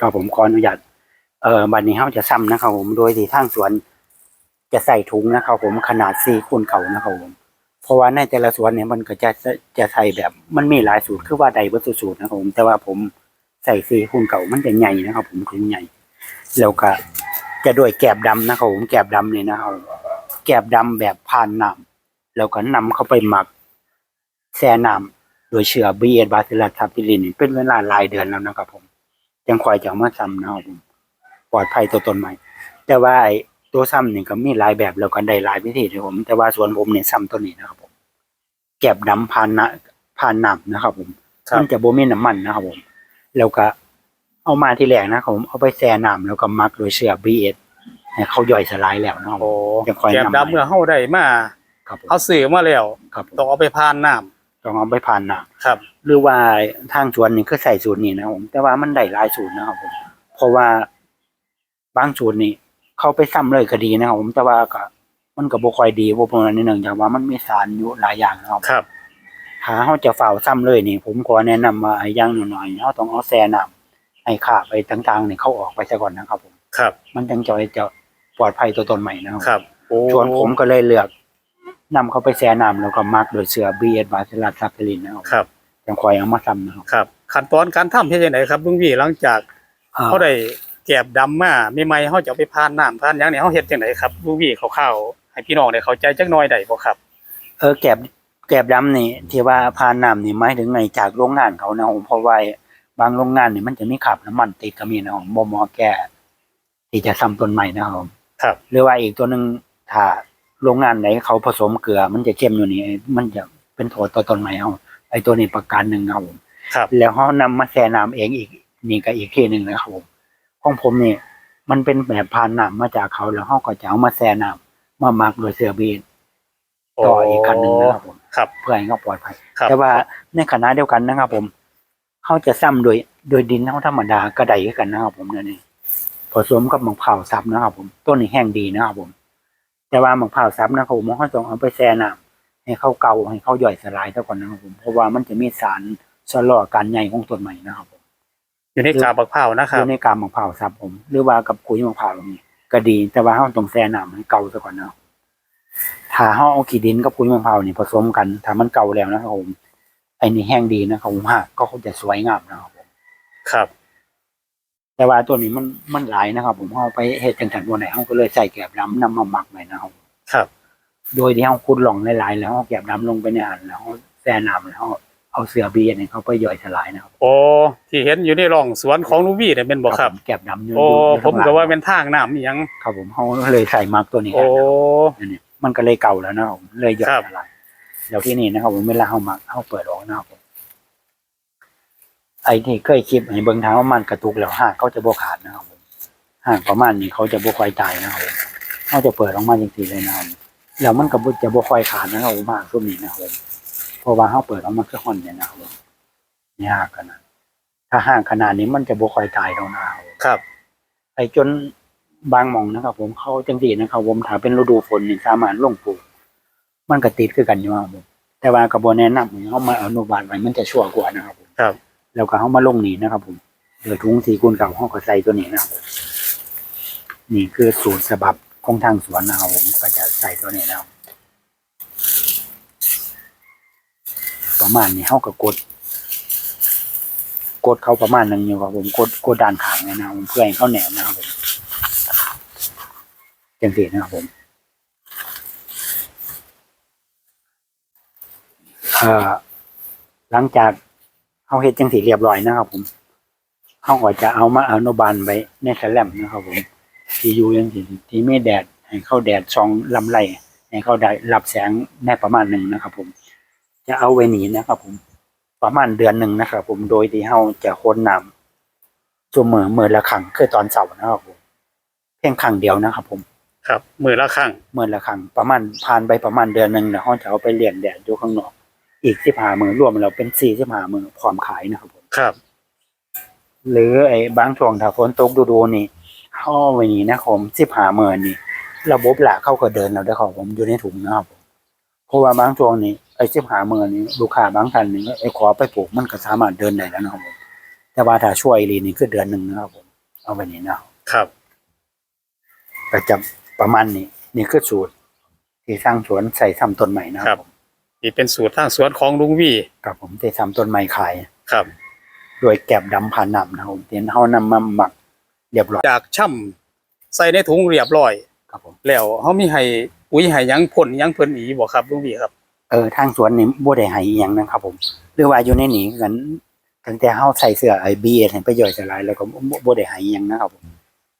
ก็ผมขออนุญาตเอ่อบัดนี้เฮาจะซ้ำนะครับผมโดยที่ทางสวนจะใส่ถุงนะครับผมขนาด4คูณเก่านะครับผมเพราะว่าในแต่ละสวนเนี่ยมันก็จะจะใส่แบบมันมีหลายสูตรคือว่าใดวัตถุสูตรนะครับผม แต่ว่าผมใส่4คูณเก่ามันจะใหญ่นะครับ ผมถุงใหญ่แล้วก็จะด้วยแกบดำนะครับผมแกบดำเนี่ยนะครับแกบดำแบบผ่านน้ำแล้วก็นำเข้าไปหมักแช่น้ำโดยเชื้อบีเอสบาซิลัสทาปิลินเป็นเวลาหลายเดือนแล้วนะครับผม ยังคอยจะเอามาซ้ำนะครับผมปลอดภัยตัวตนใหม่ แต่ว่าไอ้ตัวซ้ำนี่ก็มีหลายแบบแล้วก็ได้หลายวิธีนะครับผม แต่ว่าส่วนผมเนี่ยซ้ำตัวนี้นะครับผมแกบดำผ่านนะผ่านน้ำนะครับ ผมครับมันจะบ่มีน้ำมันนะครับผม แล้วก็เอามาที่แรกนะครับผมเอาไปแช่น้ำแล้วก็หมักโดยเชื้อบีเอสให้เขาย่อยสลายแล้วนะครับผโอ้มจะคอยแกมนำดำเมื่อเฮาได้มาครับผมเฮาซื้อมาแล้วครับผมต้องเอาไปผ่านน้ำ ต้องเอาไปผ่านน้ำครับ หรือว่าทางสวนนี่คือใส่สูตรนี้นะครับผมแต่ว่ามันได้หลายสูตรนะครับผมเพราะว่าบางสูตรนี่เข้าไปซ้ำเลยก็ดีนะครับผมแต่ว่าก็มันก็บ่ค่อยดีเพราะเพราะนั้นนิดนึงจากว่ามันมีสารอยู่หลายอย่างนะครับครับถ้าเฮาจะฝ่าซ้ำเลยนี่ ผมขอแนะนำว่าไอ้อย่างหน่อยๆเฮาต้องเอาแซ่น้ำให้ขาไปต่างๆนี่เข้าออกไปซะก่อนนะครับผมครับ มันจังจะจะปลอดภัยตัวตนใหม่นะครับครับโอ้ส่วนผมก็เลยเลือก นำเข้าไปแช่น้ำแล้วก็มักโดยเสือ BS บาซิลัสซับเปลินนะครับครับจังคอยเอามาซ้ำนะครับครับขั้นตอนการทำเฮ็ดจังไดครับลุงพี่หลังจากอ่าเขาได้แกบดำมาใหม่ๆเขาจะเอาไปผ่านน้ำผ่านหยังเนี่ยเขาเฮ็ดจังไดครับลูกพี่คร่าวๆให้พี่น้องได้เข้าใจจักหน่อยได้บ่ครับ เออแกบแกบดำนี่ที่ว่าพานน้ำนี่หมายถึงไงจากโรงงานเขานะผมเพราะว่าบางโรงงานนี่มันจะมีขับน้ำมันติดก็มีนะผมบ่เหมอแก่ที่จะซ้ำต้นใหม่นะครับผมครับ หรือว่าอีกตัวหนึ่งถ้า โรงงานไหนเขาผสมเกลือ มันจะเข้มอยู่นี่มันจะเป็นโทษต่อต้นใหม่เอาไอ้ตัวนี้ประการหนึ่งนะครับผมครับ แล้วเขานำมาแช่น้ำเองอีกนี่ก็อีกที่หนึ่งนะครับผมของผมนี่มันเป็นแบบพานน้ำมาจากเขาแล้วเขาก็จะเอามาแช่น้ำมาหมักโดยเสือบีนต่ออีกคันหนึ่งนะครับผมครับ เพื่อให้เขาปลอดภัยครับแต่ว่าในขณะเดียวกันนะครับ ผมเขาจะซ้ำโดยโดยดินเขาธรรมดากระไดคือกันนะครับผมเนี่ยนี่ผสมกับมะพร้าวซับนะครับผมต้นนี้แห้งดีนะครับผม แต่ว่ามะพร้าวซับนะครับผมเขาต้องเอาไปแช่น้ำให้เขาเกาให้เขาย่อยสลายซะก่อนนะครับผมเพราะว่ามันจะมีสารชะลอการใหญ่ของต้นใหม่นะครับผมอยู่ในกาบบักพร้าวนะคอรับยู่ในกามมะพร้าวซับผม หรือว่ากับขุยมะพร้าวนี่ก็ดี แต่ว่าเขาต้องแช่น้ำให้เกาซะก่อนนะครับถ้าเขาเอาขี้ดินกับขุยมะพร้าวนี่ผสมกันถ้ามันเก่าแล้วนะครับผมไอ้นี่แห้งดีนะครับผมฮะก็คงจะสวยงามนะครับผมครับ แต่ว่าตัวนี้มันมันหลายนะครับ ผมเอาไปเฮ็ดจังซั่นบ่ได้เฮาก็เลยใส่แกบน้ำนำมาหมักไว้นะครับ ครับ โดยที่เฮาขุดหล่องหลายๆแล้วเอาแกบน้ำลงไปในอ่างแล้วเอาแช่น้ำแล้วเอาเอาเสือเบียร์นี่เขาไปย่อยสลายนะครับโอ้ที่เห็นอยู่ในร่องสวนของลุงพี่เนี่ยเป็นบ่ครับแกบน้ำอยู่โอ้อยู่ผมก็ว่าเป็นทางน้ำอีหยังครับผมเฮาเลยใส่หมักตัวนี้โอ้อันนี้มันก็เลยเก่าแล้วนะครับผมเลยย่อยครับสลายแล้วที่นี่นะครับผมเวลาเฮาหมักเฮาเปิดออกนะครับผม ไอ้ที่เคยคิดให้เบิ่งทางว่ามันกระตุกแล้วหากเขาจะบ่ขาดนะครับผมหากประมาณนี้เขาจะบ่ค่อยตายนะครับผมเขาจะเปิดออกมาจริงๆเลยนะครับแล้วมันก็บ่จะบ่ค่อยขาดนะครับผมมากช่วงนี้นะครับผมเพราะว่าเขาเปิดออกมาคือห่อนเนี่ยนะครับผมนี่หากขนาดถ้าห่างขนาดนี้มันจะบ่ค่อยตายตรงนะครับผมครับ ไอ้จนบางหมองนะครับ ผมเขาจังสีนะครับผมถ้าเป็นฤดูฝนนี่สามารถลงปลูกมันก็ติดคือกันอยู่ครับผมแต่ว่ากับบแนะนำให้เขามาอนุบาลไว้มันจะชั่วกว่านะครับผมครับ แล้วก็เขามาลงนี่นะครับ ผมเดือถุงสีกุลเก่าเขาก็ใส่ตัวนี้นะครับนี่คือสูตรฉบับของทางสวนนะครับผมก็จะใส่ตัวนี้นะครับประมาณนี้เขาก็กด กดเขาประมาณหนึ่งอยู่ครับผมกดกดด้านขางเนี่ยนะครับผมเพื่อให้เขาแหนมนะครับผมจังสีนะครับผมเอ่อหลังจาก เขาเฮ็ดจังสีเรียบร้อยนะครับผมเขาก็จะเอามาอนุบาลไว้ในแสลมนะครับผมที่อยู่ยังสีที่ไม่แดดให้เข้าแดดช่องลำไรให้เขาได้รับแสงในประมาณหนึ่งนะครับ ผม จะเอาไว้หนีนะครับ ผม ประมาณเดือนหนึ่งนะครับผมโดยที่เขาจะค้นน้ำตัวเมื่อเมื่อละครั้งคือตอนเสาร์นะครับผมเพียงครั้งเดียวนะครับ ผมครับมือละครั้งเมื่อละครั้งประมาณผ่านไปประมาณเดือนหนึ่งแล้วเขาจะเอาไปเลี้ยงแดดอยู่ข้างนอก อีกสิบห้ามือรวมแล้วเป็นสี่สิบห้ามือพร้อมขายนะครับผมครับ หรือไอ้บางช่วงถ้าฝนตกดูๆนี่เข้าไว้นี่นะครับผมสิบห้ามือนี่ ระบบหละเข้าก็เดินเราได้ของผมอยู่ในถุงนะครับผมเพราะว่าบางช่วงนี่ไอ้สิบห้ามือนี่ลูกค้าบางท่านนี่ไอ้ขอไปปลูกมันก็สามารถเดินได้แล้วนะครับผมแต่ว่าถ้าช่วยรีนี่คือเดือนหนึ่งนะครับผมเอาไปนี่เนาะครับก็จะประมาณนี้นี่คือสูตรที่สร้างสวนใส่ทำต้นใหม่นะครับผม นี่เป็นสูตรทางสวนของลุงวีกับผมที่ทำต้นใหม่ขายครับ โดยแกบดำผ่านน้ำนะครับผมเตียนเฮานำมาหมักเรียบร้อยจากช่ำใส่ในถุงเรียบร้อย ครับผม แล้วเฮามีให้ปุ๋ยให้หยังพ่นหยังเพิ่นอีบ่ครับลุงวีครับเออทางสวนนี่บ่ได้ให้อีหยังนะครับผมหรือว่าอยู่ในนี้กันตั้งแต่เฮาใส่เสื้อไอ้ BS ให้ประโยชน์สลายแล้วก็บ่บ่ได้ให้อีหยังนะครับผม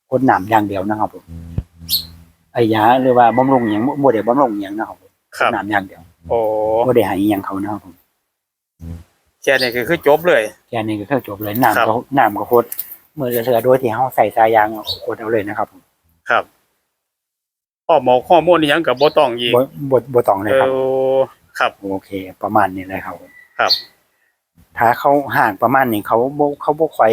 พ่นน้ำอย่างเดียวนะครับผมไอ้ยาหรือว่าบำรุงหยังบ่ได้บำรุงหยังนะครับผมครับ น้ำอย่างเดียว โอ้บ่ได้ให้อีหยังเขานะครับผมแค่นี้ก็คือจบเลย แค่นี้ก็คือจบเลยน้ำครับก็น้ำก็โคตรมือเสือโดยที่เฮาใส่สายยางโคตรเอาเลยนะครับผมครับข้อหมอข้อมูลอิหยังก็บ่ต้องอีกบ่บ่บ่ต้องเลยเอครับ อครับโอเค ประมาณนี้เลยครับผมครับถ้าเขาห่างประมาณนี้เขาบ่เขาบ่ค่อย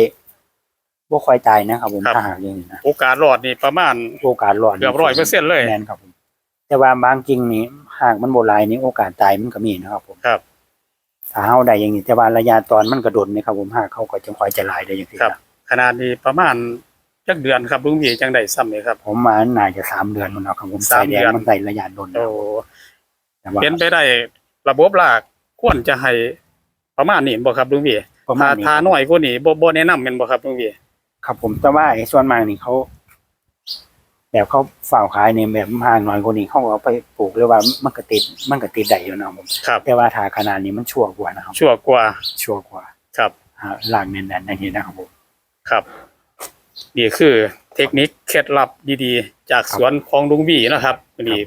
บ่ค่อยตายนะครับผมครับถ้าหากอย่างนี้นะโอกาสรอดนี่ประมาณโอกาสรอดเกือบ100%เลย แม่นครับผม แต่ว่าบางจริงนี่หากมันบ่หลายนี่โอกาสตายมันก็มีนะครับผมครับ ถ้าเฮาได้อย่างนี้แต่ว่าระยะตอนมันก็โดนนะครับ ผมหากเขาก็จังค่อยจะหลายได้อย่างนี้ครับ ขนาดนี้ประมาณจักเดือนครับลุงวีจังได้ซ้ำเลยครับ ผมมาน่าจะสามเดือนมันเนาะครับผมสามสายแดงเดือนมันใส่ระยะโดนโอ้แต่ว่าเป็นไปได้ระบบรากควรจะให้ประมาณนี้บ่ครับลุงวีประมาถ้าณนี้ถ้าน้อยกว่านี้บ่บ่แนะนำแม่นบ่ครับลุงวีครับผมแต่ว่าไอ้ส่วนมากนี่เขา แบบเขาฝ่าวขายเนี่ยแบบห่างหน่อยกว่านี้เขาก็เอาไปปลูกหรือว่ามันก็ติดมันก็ติดได้อยู่นะครับผมครับ แต่ว่าถ้าขนาดนี้มันชั่วกว่านะครับชั่วกว่าชั่วกว่าครับหาล่างแน่นๆอย่างนี้นะครับผมครับนี่คือเทคนิคเคล็ดลับดีๆ จากสวนของลุงวีนะครับวันนี้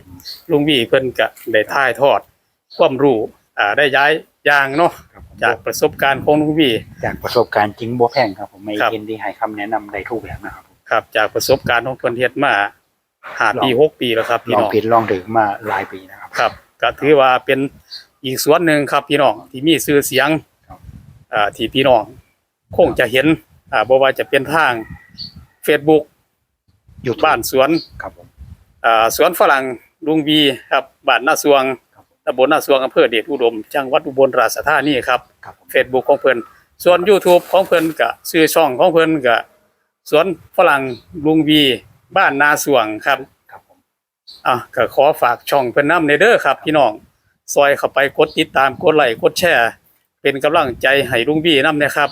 ลุงวีเพิ่นก็ได้ถ่ายทอดความรู้อ่าได้ย้ายอย่างเนาะครับผมจากประสบการณ์ของลุงวีจากประสบการณ์จริงบ่แพงครับผมไม่ครับ เห็นที่ให้คำแนะนำได้ทุกแบบนะครับผม ครับจากประสบการณ์ของเพิ่นเฮ็ดมาห้าปีหกปีแล้วครับพี่ลองน้องผิดลองถูกมาหลายปีนะครับ ครับก็ถือว่าเป็นอีกสวนหนึ่งครับพี่น้องที่มีชื่อเสียงครับอ่าที่พี่น้องคงจะเห็นอ่าบ่ว่าจะเป็นทาง Facebook อยู่บ้านสวนครับผมอ่าสวนฝรั่งลุงวีครับบ้านนาสวงครับผมตำบลนาสวงอำเภอเดชอุดม จังหวัดอุบลราชธานีครับครับผม Facebook ของเพิ่นส่วน YouTube ของเพิ่นก็ชื่อช่องของเพิ่นก็ สวนฝรั่งลุงวีบ้านนาสวงครับครับผมอะก็ขอฝากช่องเพิ่นนำในเด้อครับ พี่น้องซอยเข้าไปกดติดตามกดไลค์กดแชร์ เป็นกำลังใจให้ลุงวีนำนะครับ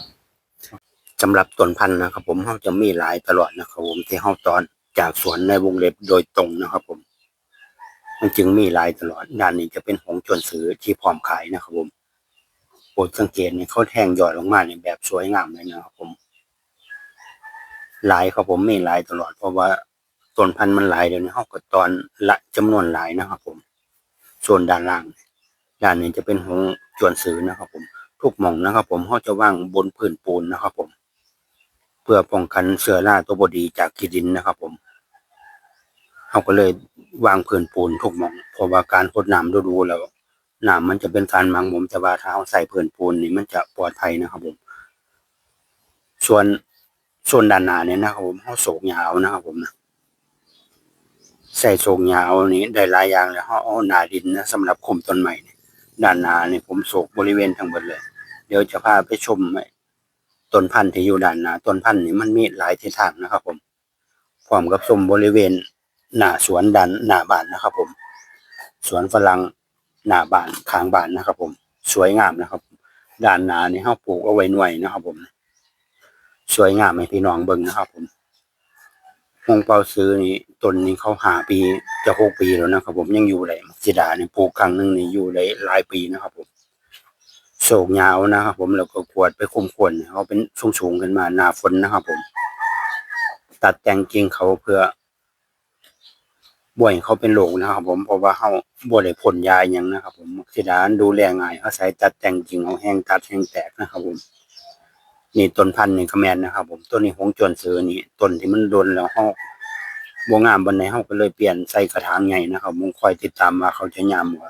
สำหรับต้นพันธุ์นะครับ ผมเขาจะมีหลายตลอดนะครับผมที่เขาตอนจากสวนในวงเล็บโดยตรงนะครับ ผม มันจึงมีหลายตลอดด้านนี้จะเป็นหงส์จวนสือที่พร้อมขายนะครับผมโปรดสังเกตเนี่ยเขาแทงยอดลงมาในแบบสวยงามเลยนะครับผม หลายครับผมไมีหลายตลอด เพราะว่าต้นพันธุ์มันหลายเดี๋ยวนี้เขาก็ตอนละจำนวนหลายนะครับผม ส่วนด้านล่าง ด้านนี้จะเป็นหงส์จวนสือนะครับผม ทุกหม่องนะครับ ผมเขาจะว่างบนพื้นปูนนะครับ ผม เพื่อป้องกันเชื้อราตัวบดีจากขีดินนะครับ ผมเขาก็เลยวางพื้นปูนทุกหม่องเพราะว่าการพดน้ำดูๆแล้วน้ำมันจะเป็นการมังหมมแต่ว่าถ้าเราใส่พื้นปูนนี่มันจะปลอดภัยนะครับ ผม ส่วน ส่วนด้านหน้าเนี่ยนะครับผมเขาโศกยาวนะครับผมนะใส่โศกยาวนี้ได้หลายอย่างเลยเขาเอาหนาดินนะสำหรับคุมต้นใหม่เนี่ยด้านหน้าเนี่ยผมโศกบริเวณทั้งหมดเลย เดี๋ยวจะพาไปชมต้นพันธุ์ที่อยู่ด้านหน้าต้นพันธุ์นี่มันมีหลายทิศทางนะครับ ผมพร้อมกับชมบริเวณหน้าสวนด้านหน้าบ้านนะครับ ผม สวนฝรั่งหน้าบ้านข้างบ้านนะครับ ผม สวยงามนะครับ ด้านหน้านี่เฮาปลูกเอาไว้หน่วยนะครับ ผม สวยงามให้พี่น้องเบิ่งนะครับ ผมฮงเปาซื้อนี่ต้นนี้เขาหาปีจะหกปีแล้วนะครับ ผมยังอยู่เลยมักซิดาเนี่ยปลูกครั้งหนึ่งนี่อยู่ได้หลายปีนะครับ ผมโศกยาวนะครับ ผมแล้วก็ขวดไปคุมขวนเขาเป็นสูงๆขึ้นมาหน้าฝนนะครับ ผม ตัดแต่งกิ่งเขาเพื่อบ่วยเขาเป็นโรคนะครับ ผมเพราะว่าเขาบ่ได้พ่นยาอย่างนะครับ ผมสิดานดูแลง่ายอาศัยตัดแต่งกิ่งเอาแห้งตัดแห้งแตกนะครับ ผม นี่ต้นพันธุ์นี่ก็แมนนะครับ ผมต้นนี้หงจวนซื้อนี่ต้นที่มันโดนแล้วเขาบ่งามบันไดเขาก็เลยเปลี่ยนใส่กระถางใหญ่นะครับผมคอยติดตามว่าเขาจะงามบ่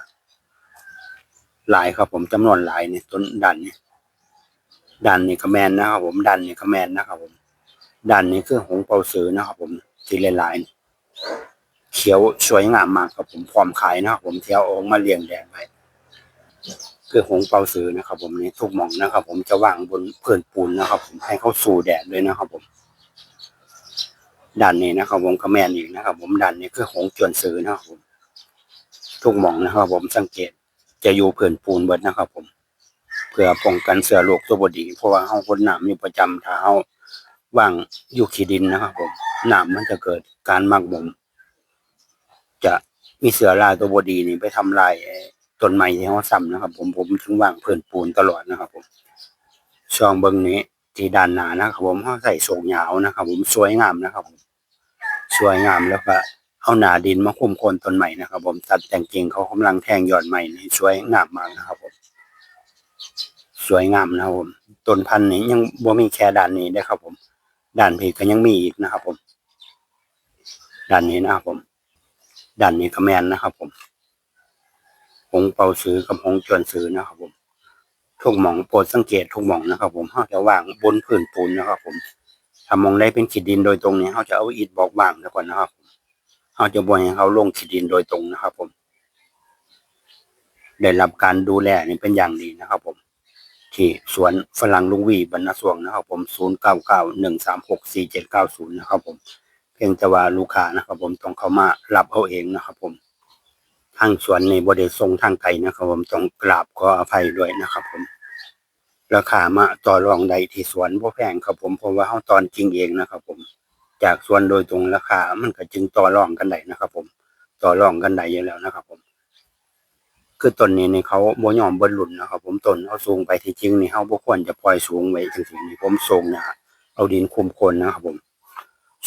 หลายครับ ผมจำนวนหลายเนี่ยต้นดันเนี่ยดันนี่ก็แมนนะครับ ผมดันนี่ก็แมนนะครับ ผมดันนี่คือหงเปาสือนะครับ ผมสีหลายเขียวสวยงามมากครับผมพร้อมขายนะครับผมเที่ยวออกมาเลี้ยงแดงไว้ คือหงเปาสือนะครับ ผมนี่ทุกหม่องนะครับ ผมจะวางบนเพื้นปูนนะครับ ผมให้เขาสู่แดดเลยนะครับ ผมด้านนี้นะครับ ผมก็แมนอีกนะครับ ผมด้านนี้คือหงจวนซื้อนะครับผมทุกหม่องนะครับ ผมสังเกตจะอยู่เพื่อนปูนเบิดนะครับ ผมเพื่อป้องกันเสือโรคตัวบดี เพราะว่าเฮาคนหน้ำอยู่ประจำถ้าเฮาว่างอยู่ขี้ดินนะครับ ผมหน้ำมันจะเกิดการมักหมมจะมีเสือราตัวบดีนี่ไปทำลายอ ต้นไม้ที่เฮาซ้ำนะครับ ผมผมถึงว่างเพื่อนปูนตลอดนะครับ ผมช่องเบิ่งนี้ที่ด้านหน้านะครับ ผมเฮาใส่โศกยาวนะครับ ผมสวยงามนะครับ ผมสวยงามแล้วก็เอาหนาดินมาคุมโคนต้นใหม่นะครับ ผมตัดแต่งกิ่งเขากำลังแทงยอดใหม่นี่สวยงามมากนะครับ ผม สวยงามนะครับผมต้นพันธุ์นี้ยังบ่มีแค่ด้านนี้นะครับ ผมด้านพีก็ยังมีอีกนะครับ ผมด้านนี้นะครับผมด้านนี้ก็แมนนะครับ ผม หงเป่าซื้อกับหงจวนซื้อนะครับผมทุกหมองโปรดสังเกตทุกหมองนะครับ ผมเขาจะวางบนพื้นปูนนะครับ ผมถ้ามองได้เป็นขีดดินโดยตรงนี้เขาจะเอาอิฐบอกวางซะก่อนนะครับเขาจะบ่ให้เขาลงขีดดินโดยตรงนะครับ ผม ได้รับการดูแลนี่เป็นอย่างดีนะครับ ผม ที่สวนฝรั่งลุงวีบรรณสวงนะครับ ผมศูนย์เก้าเก้าหนึ่งสามหกสี่เจ็ดเก้าศูนย์นะครับ ผมเพียงแต่ว่าลูกค้านะครับ ผมต้องเข้ามารับเอาเองนะครับ ผม ทางสวนในบริทรงทางไกลนะครับ ผมต้องกราบขออภัยด้วยนะครับ ผม ราคามาต่อรองใดที่สวนบ่แพงครับ ผมเพราะว่าเฮาตอนจริงเองนะครับ ผม จากสวนโดยตรงราคา มันก็จึงต่อรองกันได้นะครับ ผม ต่อรองกันได้อยู่แล้วนะครับ ผม คือต้นนี้นี่เขาบ่ยอมบนหลุนนะครับ ผมต้นเขาสูงไปที่จริงนี่เฮาบ่ควรจะปล่อยสูงไว้จังซี่นี่ผมสูงเนี่ยเอาดินคุมคนนะครับ ผม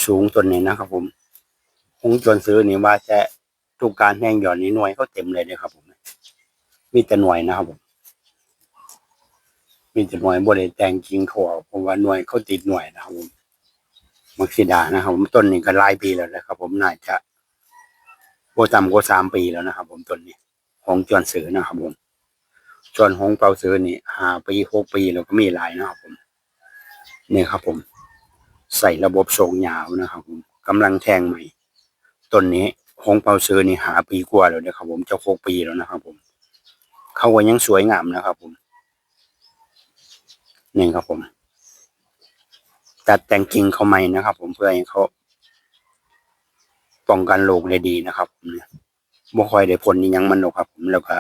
สูงต้นนี้นะครับ ผมคงจนซื้อนี่ว่าจะ ทุกการแห้งหย่อนนี้หน่วยเขาเต็มเลยนะครับผม มีแต่หน่วยนะครับผม มีแต่หน่วยบ่ได้แตงจริงเขาเอาเพราะว่าหน่วยเขาติดหน่วยนะครับผมมักซิดานะครับผมต้นนี้ก็หลายปีแล้วนะครับ ผมน่าจะบ่ต่ำกว่าสามปีแล้วนะครับ ผมต้นนี้ของจวนซื้อนะครับผมส่วนของเปาซื้อนี่ห้าปีหกปีแล้วก็มีหลายนะครับผมนี่ครับ ผม ใส่ระบบทรงยาวนะครับ ผมกำลังแทงใหม่ต้นนี้ ของเปาซื้อนี่หาปีกว่าแล้วนะครับ ผมจะหกปีแล้วนะครับ ผม เขาก็ยังสวยงามนะครับ ผมนี่ครับผม ตัดแต่งกิ่งเขาใหม่นะครับ ผมเพื่อให้เขาป้องกันโรคได้ดีนะครับผมเนี่ยบ่ค่อยได้ผลนี่ยังมันหรอกครับ ผมแล้วก็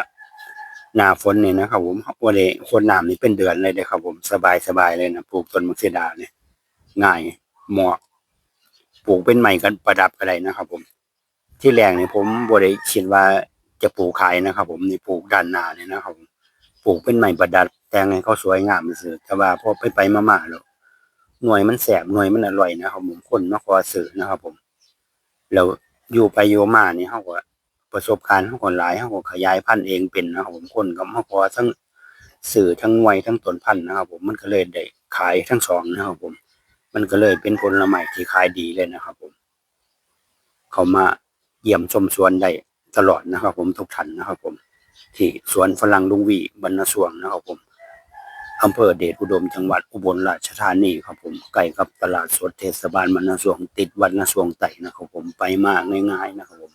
หน้าฝนนี่นะครับ ผมว่าได้คนน้ำนี่เป็นเดือนเลยเด้อครับ ผมสบายสบายเลยนะปลูกต้นมักเสดาเนี่ยง่ายเหมาะปลูกเป็นใหม่กันประดับก็ได้นะครับ ผม ที่แรกนี่ผมบ่ได้คิดว่าจะปลูกขายนะครับ ผมนี่ปลูกด้านหน้าเนี่ยนะครับปลูกเป็นใหม่ประดับแต่งให้เขาสวยงามซื่อแต่ว่าพอไปไปมาๆแล้วหน่วยมันแสบหน่วยมันอร่อยนะครับผมคนมาขอซื้อนะครับ ผมแล้วอยู่ไปอยู่มาเนี่ยเขาก็ประสบการณ์เขาก็หลายเขาก็ขยายพันธุ์เองเป็นนะครับผมคนก็มาขอทั้งสื่อทั้งหน่วยทั้งต้นพันธุ์นะครับ ผมมันก็เลยได้ขายทั้งสองนะครับ ผม มันก็เลยเป็นผลไม้ที่ขายดีเลยนะครับ ผม เขามา เยี่ยมชมสวนได้ตลอดนะครับ ผมทุกท่านนะครับ ผม ที่สวนฝรั่งลุงวีบรรณสวงนะครับ ผมอำเภอเดชอุดมจังหวัดอุบลราชธานีครับผมใกล้กับตลาดสดเทศบาลบรรณสวงติดวัดนาสวงไต่นะครับ ผมไปมาง่าย ๆ นะครับ ผม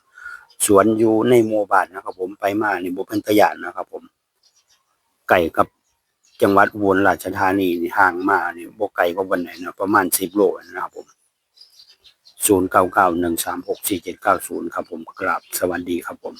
สวนอยู่ในหมู่บ้านนะครับ ผมไปมานี่บ่เป็นตยานนะครับ ผมไก่กับจังหวัดอุบลราชธานีนี่ห่างมานี่บ่ไกลกว่าวันไหนนะประมาณ10โลนะครับผม 0 9 9 1 3 6 4 7 9 0 ครับผมกราบสวัสดีครับผม